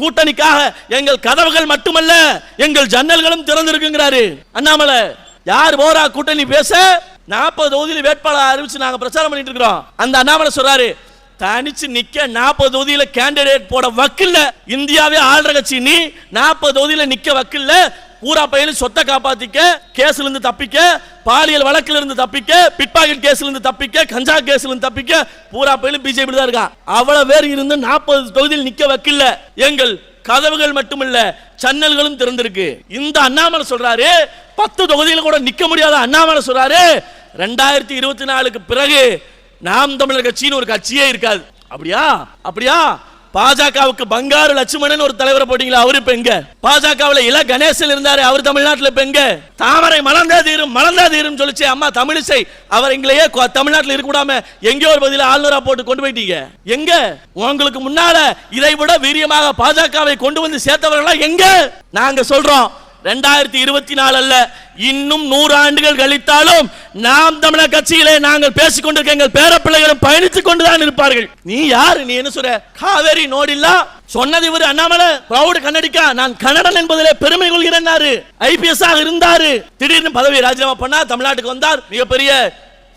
கூட்டணிக்காக எங்கள் கதவுகள் மட்டுமல்ல எங்கள் ஜன்னல்களும் திறந்திருக்குங்கிறாரு. அண்ணாமலை யார் போரா கூட்டணி பேச? நாற்பது தொகுதியில் வேட்பாளர் அறிவிச்சு நாங்கள் பிரச்சாரம் பண்ணிட்டு இருக்கிறோம். அந்த அண்ணாமலை சொல்றாரு தனிச்சு நிக்க நாற்பது தொகுதியில கேண்டிடேட் போட வக்கில்ல. இந்தியாவே ஆளுற கட்சி நீ நாற்பது தொகுதியில நிக்க வக்கில்ல. பூரா பையனும் சொத்தை காப்பாத்திக்க கேஸ்ல இருந்து தப்பிக்க பாலியல் வழக்குல இருந்து தப்பிக்க பிட்பாக்கெட் கேஸ்ல இருந்து தப்பிக்க கஞ்சா கேஸ்ல இருந்து தப்பிக்க பூரா பையனும் பிஜேபி தான் இருக்கான். அவ்வளவு பேர் இருந்து நாற்பது தொகுதியில் நிக்க வைக்கல. எங்கள் கதவுகள் மட்டுமல்ல சன்னல்களும் திறந்திருக்கு. இந்த அண்ணாமலை சொல்றாரு பத்து தொகுதியில் கூட நிக்க முடியாத அண்ணாமலை சொல்றாரு ரெண்டாயிரத்தி இருபத்தி நாலுக்கு பிறகு நாம் தமிழர் கட்சின்னு ஒரு கட்சியே இருக்காது. அப்படியா? அப்படியா? பாஜகவுக்கு பங்காரு லட்சுமணன் ஒரு தலைவரை போட்டீங்களா? அவரு இப்ப எங்க பாஜகவுல இள கணேசன் இருந்தாரு அவர் தமிழ்நாட்டுல இப்ப எங்க தாமரை மலர்ந்தா தீரும் மலர்ந்தா தீரும் சொல்லிச்சு அம்மா தமிழிசை. அவர் எங்களையே கொ- தமிழ்நாட்டுல இருக்க எங்கேயோ ஒரு பதில ஆளுநரா போட்டு கொண்டு போயிட்டீங்க. எங்க? உங்களுக்கு முன்னால இதை விட வீரியமாக பாஜகவை கொண்டு வந்து சேர்த்தவர்களா எங்க? நாங்க சொல்றோம் ரெண்டாயிரத்தி இருபத்தி நாலு அல்ல இன்னும் நூறு ஆண்டுகள் கழித்தாலும் நாம் தமிழர் கட்சியிலே நாங்கள் பேசிக்கொண்டிருக்க எங்கள் பேரப்பிள்ளைகளும் பயணித்துக் கொண்டுதான் இருப்பார்கள். நீ யாரு? நீ என்ன சொல்ற? காவேரி நோடில்லா? சொன்னது இவர் அண்ணாமலை. பிரௌட் கன்னடிக்கா நான் கன்னடன் என்பதிலே பெருமை கொள்கிறேன்னாரு ஐபிஎஸ் ஆக இருந்தாரு. திடீர்னு பதவி ராஜினாமா பண்ணா தமிழ்நாட்டுக்கு வந்தார். மிகப்பெரிய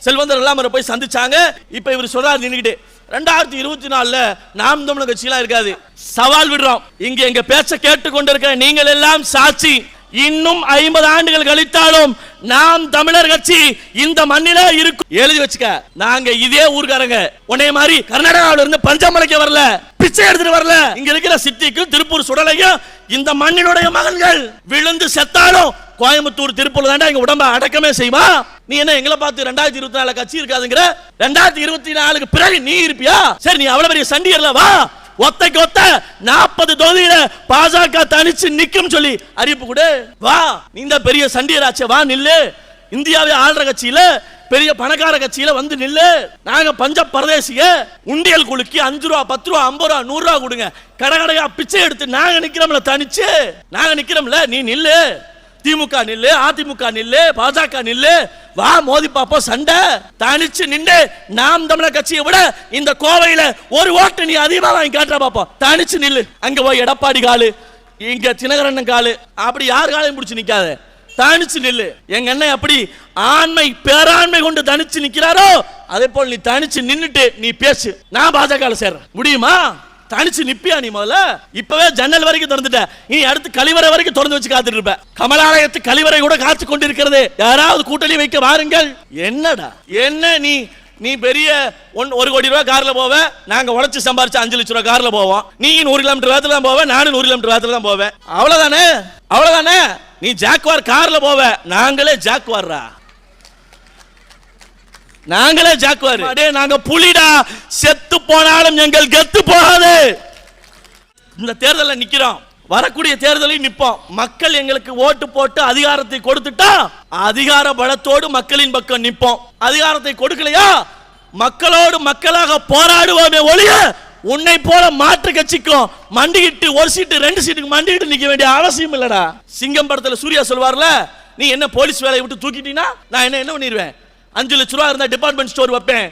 செல்வந்தர் எல்லாம் போய் சந்திச்சாங்க. இப்ப இவர் சொல்றாரு நின்றுக்கிட்டு ரெண்டாயிரத்தி இருபத்தி நாலுல நாம் தமிழக கட்சியெல்லாம் இருக்காது. சவால் விடுறோம். இங்க எங்க பேச்ச கேட்டு கொண்டிருக்கிற நீங்கள் எல்லாம் சாட்சி. இன்னும் ஐம்பது ஆண்டுகள் கழித்தாலும் நாம் தமிழர் கட்சி இந்த மண்ணில இருக்கும் எழுதி வச்சுக்க நாங்க இதே ஊர்க்காரங்க. உன்னைய மாதிரி கர்நாடகாவில இருந்து பஞ்சமலைக்கு வரல பிச்சை எடுத்துட்டு வரல. இங்க இருக்கிற சித்திக்கும் திருப்பூர் சுடலையும் இந்த மண்ணினுடைய மகன்கள் விழுந்து செத்தாலும் கோயம்புத்தூர் திருப்பூர் தாண்டா எங்க உடம்ப அடக்கமே செய்வா நீ என்ன எங்களை பார்த்து ரெண்டாயிரத்தி இருபத்தி நாலு கட்சி இருக்காதுங்கிற? ரெண்டாயிரத்தி இருபத்தி நாலுக்கு பிறகு நீ இருப்பியா? சரி நீ அவ்வளவு பெரிய சண்டியர்ல வா. ஒத்தைக்கு ஒத்த நாற்பது தொகுதியில பாஜக தனிச்சு நிக்கும் சொல்லி அறிவிப்பு கொடு. வா நீ இந்த பெரிய சண்டியராச்ச வா நில்லு. இந்தியாவை ஆள்ற கட்சியில பெரிய பணக்கார கட்சியில வந்து நில்லு. நாங்க பஞ்ச பரதேசிய உண்டியல் குலுக்கி அஞ்சு ரூபா பத்து ரூபா ஐம்பது ரூபா நூறு ரூபா கொடுங்க. கடை கடையா பிச்சை எடுத்து நாங்க நிக்கிறோம்ல தனிச்சு. நாங்க நிக்கிறோம்ல நீ நில்லு. திமுக நில்லு அதிமுக நில்லு பாஜக நில்லு. வா மோதி பாப்போம் சண்டை. தனிச்சு நின்று நாம் தமிழர் கட்சியை விட இந்த கோவையில ஒரு ஓட்டு நீ அதிகமா வாங்கி காட்டுற பாப்போம். தனிச்சு நில்லு. அங்க போய் எடப்பாடி காலு இங்க தினகரண்ணன் காலு. அப்படி யார் காலையும் பிடிச்சி நிக்காத? தனிச்சு நில்லு. எங்க அண்ணன் அப்படி ஆண்மை பேராண்மை கொண்டு தனிச்சு நிக்கிறாரோ அதே போல் நீ தனிச்சு நின்னுட்டு நீ பேசு. நான் பாஜக சேர்றேன். முடியுமா? தனிச்சு நிப்பியா நீ முதல்ல? இப்பவே ஜன்னல் வரைக்கும் திறந்துட்ட. நீ அடுத்து கழிவறை வரைக்கும் திறந்து வச்சு காத்துட்டு இருப்ப. கமலாலயத்து கழிவறை கூட காத்து கொண்டிருக்கிறது. யாராவது கூட்டணி வைக்க வாருங்கள். என்னடா? என்ன நீ? நீ பெரிய ஒன் ஒரு கோடி ரூபாய் கார்ல போவ. நாங்க உழைச்சு சம்பாரிச்சு அஞ்சு லட்சம் ரூபாய் கார்ல போவோம். நீ நூறு கிலோமீட்டர் வேகத்துல தான் போவேன் நானும் நூறு கிலோமீட்டர் வேகத்துல தான் போவேன். அவ்வளவுதானே? அவ்வளவுதானே? நீ ஜாக்வார் கார்ல போவ. நாங்களே ஜாக்வார்ரா? நாங்களே ஜாக்குவார். அடே நாங்க புலிடா. செத்து போனாலும் எங்கள் கெத்து போகாது. இந்த தேர்தலில் நிக்கிறோம். வரக்கூடிய தேர்தலையும் நிற்போம் மக்கள் எங்களுக்கு ஓட்டு போட்டு அதிகாரத்தை கொடுத்துட்டா அதிகார பலத்தோடு மக்களின் பக்கம் நிற்போம் அதிகாரத்தை கொடுக்கலையா? மக்களோடு மக்களாக போராடுவோமே ஒழிய உன்னை போல மாற்று கட்சிக்கும் மண்டிக்கிட்டு ஒரு சீட்டு ரெண்டு சீட்டுக்கு மண்டிக்கிட்டு நிக்க வேண்டிய அவசியம் இல்லடா. சிங்கம் படத்துல சூர்யா சொல்வார்ல நீ என்ன போலீஸ் வேலையை விட்டு தூக்கிட்டீங்கன்னா நான் என்ன என்ன பண்ணிடுவேன் அஞ்சு லட்ச ரூபா இருந்தா டிபார்ட்மெண்ட் ஸ்டோர் வைப்பேன்.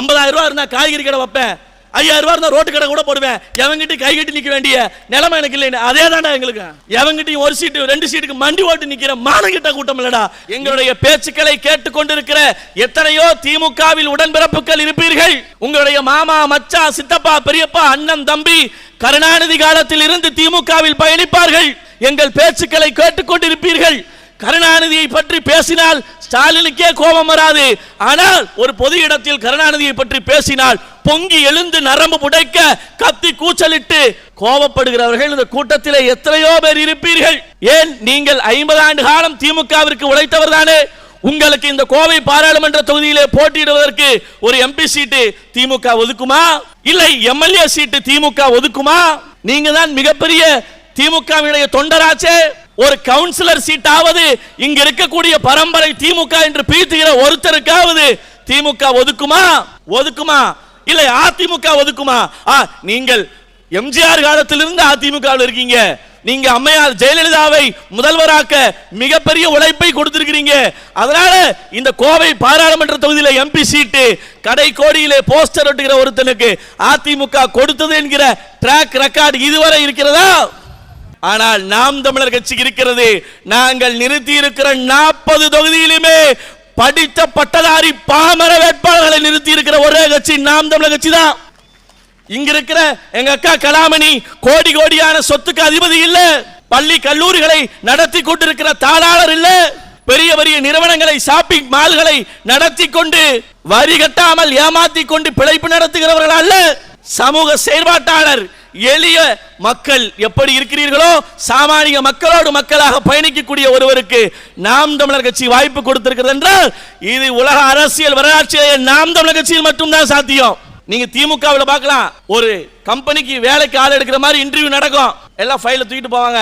ஐம்பதாயிரம் ரூபா இருந்தா காய்கறி கடை வைப்பேன். ஐயாயிரம் ரூபா இருந்தா ரோட்டு கடை கூட போடுவேன். எவங்கிட்ட கை கட்டி நிக்க வேண்டிய நிலைமை எனக்கு இல்லைன்னு. அதே தான்டா எங்களுக்கு. எவங்கிட்டையும் ஒரு சீட்டு ரெண்டு சீட்டுக்கு மண்டி ஓட்டு நிக்கிற மானங்கிட்ட கூட்டம் இல்லடா. எங்களுடைய பேச்சுக்களை கேட்டுக்கொண்டிருக்கிற எத்தனையோ திமுகவில் உடன்பிறப்புகள் இருப்பீர்கள். உங்களுடைய மாமா மச்சா சித்தப்பா பெரியப்பா அண்ணன் தம்பி கருணாநிதி காலத்தில் இருந்து திமுகவில் பயணிப்பார்கள். எங்கள் பேச்சுக்களை கேட்டுக்கொண்டிருப்பீர்கள். கருணாநிதியை பற்றி பேசினால் ஸ்டாலினுக்கே கோபம் வராது. ஆனால் ஒரு பொது இடத்தில் கருணாநிதியை பற்றி பேசினால் பொங்கி எழுந்து நரம்பு புடைக்க கத்தி கூச்சலிட்டு கோபப்படுகிறவர்கள் இந்த கூட்டத்திலே எத்தனையோ பேர் இருப்பீர்கள். ஏன்? நீங்கள் ஐம்பது ஆண்டு காலம் திமுகவிற்கு உழைத்தவர் தானே. உங்களுக்கு இந்த கோவை பாராளுமன்ற தொகுதியிலே போட்டியிடுவதற்கு ஒரு எம்பி சீட்டு திமுக ஒதுக்குமா? இல்லை எம்எல்ஏ சீட்டு திமுக ஒதுக்குமா? நீங்க தான் மிகப்பெரிய திமுகவினுடைய தொண்டராச்சே. ஒரு கவுன்சிலர் சீட்டாவது இங்க இருக்கக்கூடிய பரம்பரை திமுக என்று பீத்துகிற ஒருத்தருக்காவது திமுக ஒதுக்குமா? ஒதுக்குமா? இல்லை அதிமுக ஒதுக்குமா? ஆ, நீங்கள் எம்ஜிஆர் காலத்திலிருந்து அதிமுக இருக்கீங்க. நீங்க அம்மையார் ஜெயலலிதாவை முதல்வராக்க மிகப்பெரிய உழைப்பை கொடுத்திருக்கிறீங்க. அதனால இந்த கோவை பாராளுமன்ற தொகுதியில எம்பி சீட்டு கடை கோடியிலே போஸ்டர் ஒட்டுகிற ஒருத்தனுக்கு அதிமுக கொடுத்தது என்கிற ட்ராக் ரெக்கார்டு இதுவரை இருக்கிறதா? ஆனால் நாம் தமிழர் கட்சி இருக்கிறது. நாங்கள் நிறுத்தி இருக்கிற நாற்பது தொகுதியிலுமே படித்த பட்டதாரி பாமர வேட்பாளர்களை நிறுத்தி இருக்கிற ஒரே கட்சி நாம் தமிழர் கட்சி தான். இங்க இருக்கிற எங்க அக்கா கலாமணி கோடி கோடியான சொத்துக்கு அதிபதி இல்ல. பள்ளி கல்லூரிகளை நடத்தி கொண்டிருக்கிற தாளாளர் இல்ல. பெரிய பெரிய நிறுவனங்களை ஷாப்பிங் மால்களை நடத்தி கொண்டு வரி கட்டாமல் ஏமாத்தி கொண்டு பிழைப்பு நடத்துகிறவர்கள் அல்ல சமூக செயற்பாட்டாளர் எளிய மக்கள் எப்படி இருக்கிறீர்களோ சாமானிய மக்களோடு மக்களாக பயணிக்கக்கூடிய ஒருவருக்கு நாம் தமிழர் கட்சி வாய்ப்பு கொடுத்திருக்கிறது என்றால் இது உலக அரசியல் வரலாற்றிலேயே நாம் தமிழர் கட்சியில் மட்டும்தான் சாத்தியம். நீங்க திமுகவில் பார்க்கலாம் ஒரு கம்பெனிக்கு வேலைக்கு ஆள் எடுக்கிற மாதிரி இன்டர்வியூ நடக்கும். எல்லாம் ஃபைல தூக்கிட்டு போவாங்க.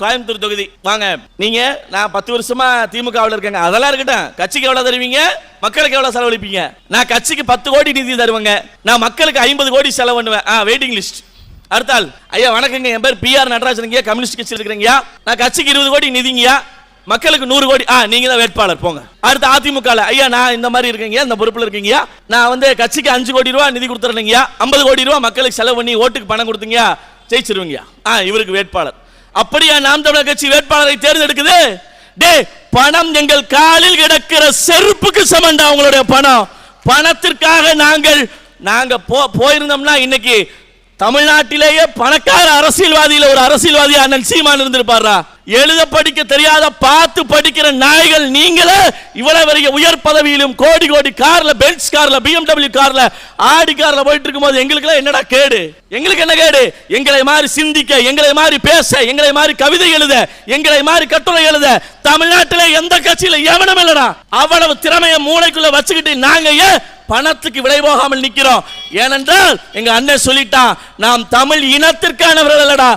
கோயம்புத்தூர் தொகுதி. வாங்க. நீங்க நான் பத்து வருஷமா திமுகவில் இருக்கேங்க. அதெல்லாம் இருக்கட்டும். கட்சிக்கு எவ்வளவு தருவீங்க? மக்களுக்கு எவ்வளவு செலவழிப்பீங்க? நான் கட்சிக்கு பத்து கோடி நிதி தருவேங்க. நான் மக்களுக்கு ஐம்பது கோடி செலவு பண்ணுவேன். வெயிட்டிங் லிஸ்ட் அடுத்தால் ஐயா வணக்கங்க. என் பேர் பிஆர் நடராஜனுங்க கம்யூனிஸ்ட் கட்சியில் இருக்கிறீங்கயா நான் கட்சிக்கு இருபது கோடி நிதிங்கயா மக்களுக்கு நூறு கோடி. ஆ நீங்க தான் வேட்பாளர். போங்க. அடுத்து அதிமுக ஐயா நான் இந்த மாதிரி இருக்கீங்க இந்த பொறுப்பில் இருக்கீங்க நான் வந்து கட்சிக்கு அஞ்சு கோடி ரூபா நிதி கொடுத்துறேங்க ஐம்பது கோடி ரூபா மக்களுக்கு செலவு பண்ணி ஓட்டுக்கு பணம் கொடுத்தீங்க ஜெயிச்சிருவீங்க ஆ இவருக்கு வேட்பாளர். அப்படியா நாம் தமிழர் கட்சி வேட்பாளரை தேர்ந்தெடுக்குது? டே பணம் எங்கள் காலில் கிடக்கிற செருப்புக்கு சமண்டா உங்களுடைய பணம். பணத்திற்காக நாங்கள் நாங்க போ போயிருந்தோம்னா இன்னைக்கு தமிழ்நாட்டிலேயே பணக்கார அரசியல்வாதியில் ஒரு அரசியல்வாதி அண்ணன் சீமான் இருந்திருப்பாரா எழுத படிக்க தெரியாத பார்த்து படிக்கிற நாய்கள் நீங்களே இவ்வளவு பெரிய உயர் பதவியிலும் கோடி கோடி கார்ல பென்ஸ் கார்ல பிஎம்டபிள்யூ கார்ல ஆடி கார்ல போயிட்டு இருக்கும்போது எங்களுக்கு என்னடா கேடு? எங்களுக்கு என்ன கேடு? எங்களை மாதிரி சிந்திக்க எங்களை மாதிரி பேச எங்களை மாதிரி கவிதை எழுத எங்களை மாதிரி கட்டுரை எழுத தமிழ்நாட்டிலே எந்த கட்சியில எவனும் இல்லடா. அவ்வளவு திறமைய மூளைக்குள்ள வச்சுக்கிட்டு நாங்க ஏன் பணத்துக்கு விலை போகாமல் நிற்கிறோம் ஏனென்றால் எங்க அண்ணன் சொல்லிட்டான் நாம் தமிழ் இனத்திற்கானவர்கள் அல்லடா.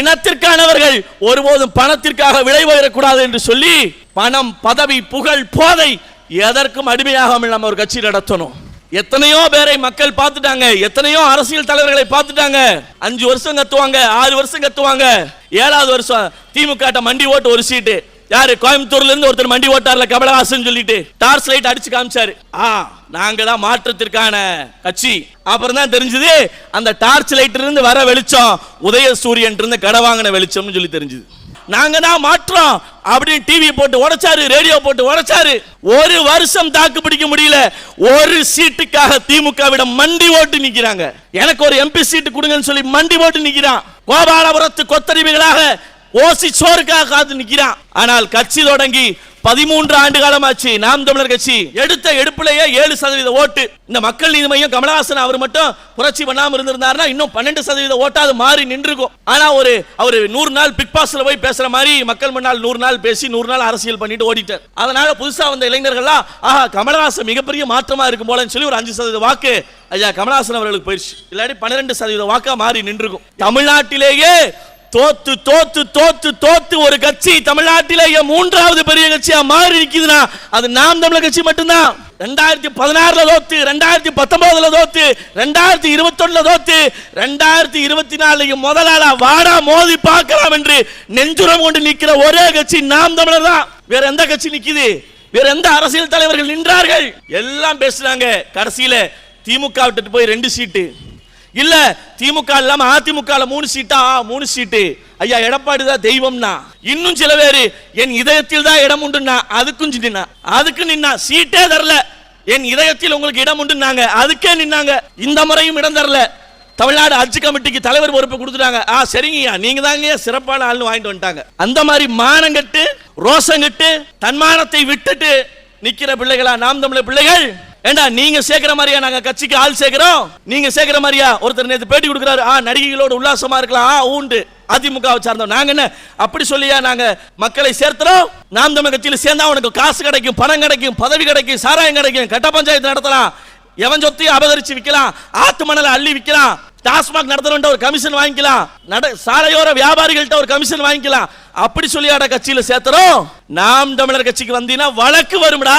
இனத்திற்கானவர்கள் ஒருபோதும் பணத்திற்காக விலை போயிடக்கூடாது என்று சொல்லி பணம் பதவி புகழ் போதை எதற்கும் அடிமையாகாமல் நம்ம ஒரு கட்சி நடத்தணும். எத்தனையோ பேரை மக்கள் பார்த்துட்டாங்க. எத்தனையோ அரசியல் தலைவர்களை பார்த்துட்டாங்க. அஞ்சு வருஷம் கத்துவாங்க ஆறு வருஷம் கத்துவாங்க. ஏழாவது வருஷம் திமுக மண்டி ஓட்டு ஒரு சீட்டு. யாரு? கோயம்புத்தூர்ல இருந்து ஒருத்தர் மண்டி ஓட்டார்ல கமலஹாசன் சொல்லிட்டு டார்ச் லைட் அடிச்சு காமிச்சாரு. ஆ நாங்க தான் மாற்றத்திற்கான கட்சி. அப்புறம் தான் தெரிஞ்சது அந்த டார்ச் லைட் இருந்து வர வெளிச்சம் உதய சூரியன் இருந்து கடை வாங்கின வெளிச்சம்னு சொல்லி தெரிஞ்சது. நாங்க தான் மாற்றோம். அப்படின்னு டிவி போட்டு உடைச்சாரு ரேடியோ போட்டு உடைச்சாரு. ஒரு வருஷம் தாக்கு பிடிக்க முடியல. ஒரு சீட்டுக்காக திமுகவிடம் மண்டி ஓட்டு நிக்கிறாங்க. எனக்கு ஒரு எம்பி சீட்டு கொடுங்கன்னு சொல்லி மண்டி ஓட்டு நிக்கிறான். கோபாலபுரத்து கொத்தடிமைகளாக ஓசி சோறுக்காக காத்து நிக்கிறான் ஆனால் கட்சி தொடங்கி பதிமூன்று ஆண்டு காலமாச்சு நாம் தமிழர் கட்சி எடுத்த எடுப்பிலேயே ஏழு சதவீத ஓட்டு. இந்த மக்கள் நீதி மையம் கமலஹாசன் அவர் மட்டும் புரட்சி பண்ணாம இருந்திருந்தாருன்னா இன்னும் பன்னெண்டு சதவீத ஓட்டாது மாறி நின்றுக்கும். ஆனா ஒரு அவர் நூறு நாள் பிக் பாஸ்ல போய் பேசுற மாதிரி மக்கள் முன்னால் நூறு நாள் பேசி நூறு நாள் அரசியல் பண்ணிட்டு ஓடிட்டார். அதனால புதுசா வந்த இளைஞர்கள்லாம் ஆஹா கமலஹாசன் மிகப்பெரிய மாற்றமா இருக்கும் போலன்னு சொல்லி ஒரு அஞ்சு சதவீத வாக்கு ஐயா கமலஹாசன் அவர்களுக்கு போயிடுச்சு. இல்லாட்டி பன்னிரெண்டு சதவீத வாக்கா மாறி நின்றுக்கும். தமிழ்நாட்டிலேயே தோத்து தோத்து தோத்து தோத்து ஒரு கட்சி தமிழ்நாட்டிலேயே மூன்றாவது பெரிய கட்சியா மாறி இருக்குதுன்னா அது நாம் தமிழர் கட்சி மட்டும்தான். ரெண்டாயிரத்தி பதினாறுல தோத்து ரெண்டாயிரத்தி பத்தொன்பதுல தோத்து ரெண்டாயிரத்தி இருபத்தொன்னுல தோத்து ரெண்டாயிரத்தி இருபத்தி நாலுக்கு முதலாளா வாடா மோதி பார்க்கலாம் என்று நெஞ்சுரம் கொண்டு நிற்கிற ஒரே கட்சி நாம் தமிழர் தான். வேற எந்த கட்சி நிற்குது? வேற எந்த அரசியல் தலைவர்கள் நின்றார்கள்? எல்லாம் பேசுறாங்க. கடைசியில திமுக விட்டுட்டு போய் ரெண்டு சீட்டு. இல்ல திமுக இல்லாம அதிமுக மூணு சீட்டா? மூணு சீட்டு. ஐயா எடப்பாடி தான் தெய்வம்னா. இன்னும் சில பேரு என் இதயத்தில் தான் இடம் உண்டுன்னா அதுக்கும் நின்னா. அதுக்கு நின்னா சீட்டே தரல. என் இதயத்தில் உங்களுக்கு இடம் உண்டுன்னாங்க அதுக்கே நின்னாங்க. இந்த முறையும் இடம் தரல. தமிழ்நாடு ஹஜ் கமிட்டிக்கு தலைவர் பொறுப்பு கொடுத்துட்டாங்க. ஆ சரிங்கய்யா நீங்க தாங்க சிறப்பான ஆள்னு வாங்கிட்டு வந்துட்டாங்க. அந்த மாதிரி மானங்கட்டு ரோசங்கட்டு தன்மானத்தை விட்டுட்டு நிக்கிற பிள்ளைகளா நாம் தமிழர் பிள்ளைகள்? ஏண்டா நீங்க சேர்க்கிற மாதிரியா நாங்க கட்சிக்கு ஆள் சேர்க்கிறோம்? நீங்க சேர்க்கிற மாதிரியா? ஒருத்தர் நேற்று பேட்டி கொடுக்குறாரு. ஆ நடிகைகளோடு உல்லாசமா இருக்கலாம். ஆ உண்டு அதிமுக சார்ந்தோம் நாங்க என்ன? அப்படி சொல்லியா நாங்க மக்களை சேர்த்துறோம்? நாம் தமிழ் கட்சியில் சேர்ந்தா உனக்கு காசு கிடைக்கும் பணம் கிடைக்கும் பதவி கிடைக்கும் சாராயம் கிடைக்கும். கட்ட பஞ்சாயத்து நடத்தலாம். எவன் சொத்தையும் அபகரிச்சு விற்கலாம் ஆத்து மணலை அள்ளி விற்கலாம் டாஸ்மாக் நடத்துறவன்ட்ட ஒரு கமிஷன் வாங்கிக்கலாம். நட சாலையோர வியாபாரிகள்கிட்ட ஒரு கமிஷன் வாங்கிக்கலாம். அப்படி சொல்லியாட கட்சியில சேர்த்துறோம். நாம் தமிழர் கட்சிக்கு வந்தீங்கன்னா வழக்கு வரும்டா.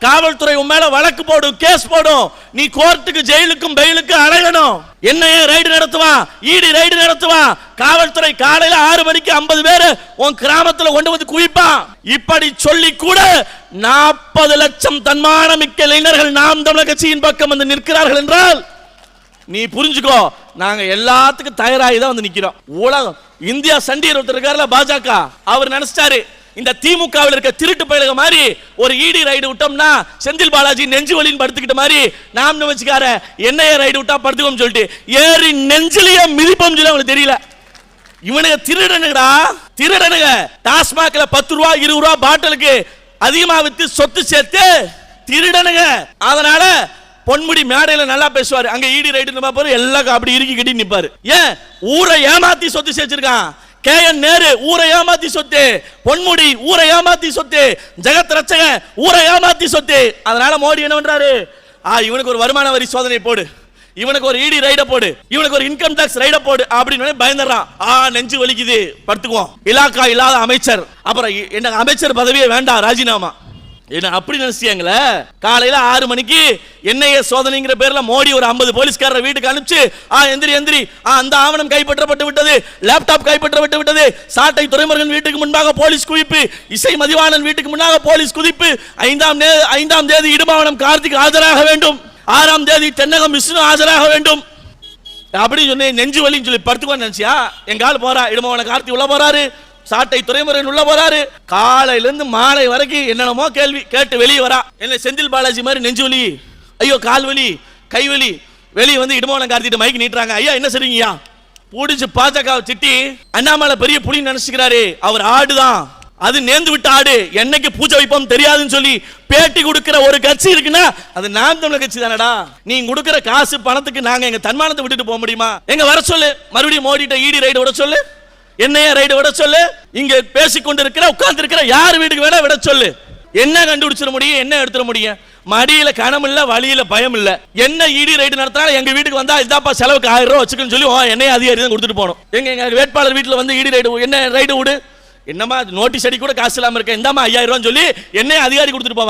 காவல்துறை உன் மேல வழக்கு போடும் கேஸ் போடும். நீ கோர்ட்டுக்கு ஜெயிலுக்கும் பெயிலுக்கும் அலையணும் என்ன ரைடு நடத்துவான் ஈடி ரைடு நடத்துவான் காவல்துறை காலையில ஆறு மணிக்கு ஐம்பது பேர் உன் கிராமத்துல கொண்டு வந்து குவிப்பான். இப்படி சொல்லி கூட நாற்பது லட்சம் தன்மானமிக்க இளைஞர்கள் நாம் தமிழர் கட்சியின் பக்கம் வந்து நிற்கிறார்கள் என்றால் நீ புரிஞ்சுக்கோ நாங்க எல்லாத்துக்கும் தயாராகி தான் வந்து நிக்கிறோம். உலகம் இந்தியா சண்டியர் ஒருத்தர் இருக்காருல பாஜக. அவர் நினைச்சிட்டாரு இந்த திமுகவில் இருக்க திருட்டு பயிலக மாதிரி ஒரு இடி ரைடு விட்டோம்னா செந்தில் பாலாஜி நெஞ்சு வலின்னு படுத்துக்கிட்ட மாதிரி நாம் வச்சுக்கார என்னைய ரைடு விட்டா படுத்துக்கோம் சொல்லிட்டு ஏறி நெஞ்சிலேயே மிதிப்போம் சொல்லி அவங்களுக்கு தெரியல. இவனுங்க திருடனுங்கடா திருடனுங்க. டாஸ்மாக்ல பத்து ரூபா இருபது ரூபா பாட்டிலுக்கு அதிகமா வித்து சொத்து சேர்த்து திருடனுங்க. அதனால பொன்முடி மேடையில நல்லா பேசுவார். அங்க ஈடி ரைடு பாப்பாரு எல்லாம் அப்படி இறுக்கி கட்டி நிப்பாரு. ஏன்? ஊரை ஏமாத்தி சொத்து சேர்ச்சிருக்கான் கே என் நேரு ஊரை ஏமாத்தி சொத்து. பொன்முடி ஊரை ஏமாத்தி சொத்து. ஜெகத் ரச்சக ஊரை ஏமாத்தி சொத்து. அதனால மோடி என்ன பண்றாரு? ஆ இவனுக்கு ஒரு வருமான வரி சோதனை போடு. இவனுக்கு ஒரு இடி ரைட போடு. இவனுக்கு ஒரு இன்கம் டாக்ஸ் ரைட போடு. அப்படின்னு பயந்துடுறான். ஆ நெஞ்சு வலிக்குது. படுத்துக்குவோம். இலாக்கா இல்லாத அமைச்சர். அப்புறம் என்ன எனக்கு அமைச்சர் பதவியே வேண்டாம் ராஜினாமா. என்ன அப்படி நினைச்சியாங்களே காலையில ஆறு மணிக்கு என்ஐஏ சோதனைங்கிற பேர்ல மோடி ஒரு ஐம்பது போலீஸ்காரரை வீட்டுக்கு அனுப்பிச்சு ஆ எந்திரி எந்திரி. ஆ அந்த ஆவணம் கைப்பற்றப்பட்டு விட்டது. லேப்டாப் கைப்பற்றப்பட்டு விட்டது. சாட்டை துறைமுருகன் வீட்டுக்கு முன்பாக போலீஸ் குவிப்பு. இசை மதிவாணன் வீட்டுக்கு முன்னாக போலீஸ் குதிப்பு. ஐந்தாம் தேதி ஐந்தாம் தேதி இடுமாவனம் கார்த்திக் ஆஜராக வேண்டும். ஆறாம் தேதி தென்னகம் விஷ்ணு ஆஜராக வேண்டும். அப்படின்னு சொன்னேன் நெஞ்சு வலின்னு சொல்லி படுத்துக்கோன்னு நினைச்சியா? எங்க ஆள் போறா? இடுமவன கார்த்திக் உள்ள போறாரு. சாட்டை துறைமுறையில் உள்ள போறாரு. காலையிலேருந்து மாலை வரைக்கும் என்னென்னமோ கேள்வி கேட்டு வெளியே வரா. என்ன செந்தில் பாலாஜி மாதிரி நெஞ்சு வலி ஐயோ கால் வலி கை வலி வெளியே வந்து இடுமவன கார்த்திட்டு மைக் நீட்டுறாங்க. ஐயா என்ன சரிங்கய்யா பிடிச்சி பாஜக திட்டி அண்ணாமலை பெரிய புலி நினைச்சுக்கிறாரு அவர் ஆடுதான். அது நேர்ந்து விட்ட ஆடு. என்னைக்கு பூஜை வைப்போம் தெரியாதுன்னு சொல்லி பேட்டி கொடுக்கிற ஒரு கட்சி இருக்குன்னா அது நாம் தமிழர் கட்சி தானடா. நீ கொடுக்கிற காசு பணத்துக்கு நாங்க எங்க தன்மானத்தை விட்டுட்டு போக முடியுமா? எங்க வர சொல்லு. மறுபடியும் மோடிட்ட ஈடி ரைடு விட சொல்லு. என்னைய ரைடு விட சொல்லு? இங்க பேசிக்கொண்டிருக்கிற உட்கார்ந்து இருக்கிற யார் வீட்டுக்கு வேணா விட சொல்லு. என்ன கண்டுபிடிச்சிட முடியும்? என்ன எடுத்துட முடியும்? மடியில கணம் இல்ல வழியில பயம் இல்ல. என்ன இடி ரைடு நடத்தினாலும் எங்க வீட்டுக்கு வந்தா இதாப்பா செலவுக்கு ஆயிரம் ரூபா வச்சுக்கன்னு சொல்லி என்னைய அதிகாரி தான் கொடுத்துட்டு போகணும் எங்க எங்க வேட்பாளர் வீட்டுல வந்து இடி ரைடு என்ன ரைடு விடு. என்னம்மா நோட்டீஸ் அடி கூட காசு இல்லாம இருக்க இந்தாம்மா ஐயாயிரம் ரூபான்னு சொல்லி என்னைய அதிகாரி கொடுத்துட்டு போவா.